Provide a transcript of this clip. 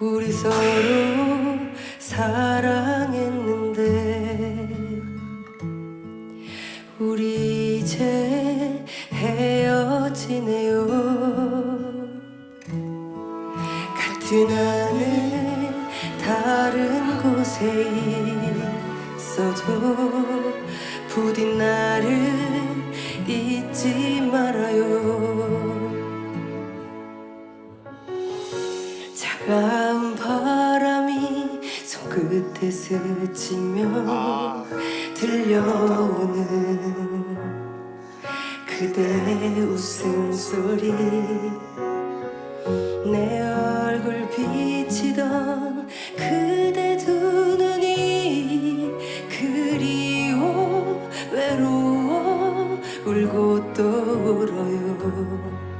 우리 서로 사랑했는데 우리 이제 헤어지네요. 같은 하늘 다른 곳에 있어도 부디 나를 차가운 바람이 손끝에 스치며 아. 들려오는 그대의 웃음소리 내 얼굴 비치던 그대 두 눈이 그리워 외로워 울고 또 울어요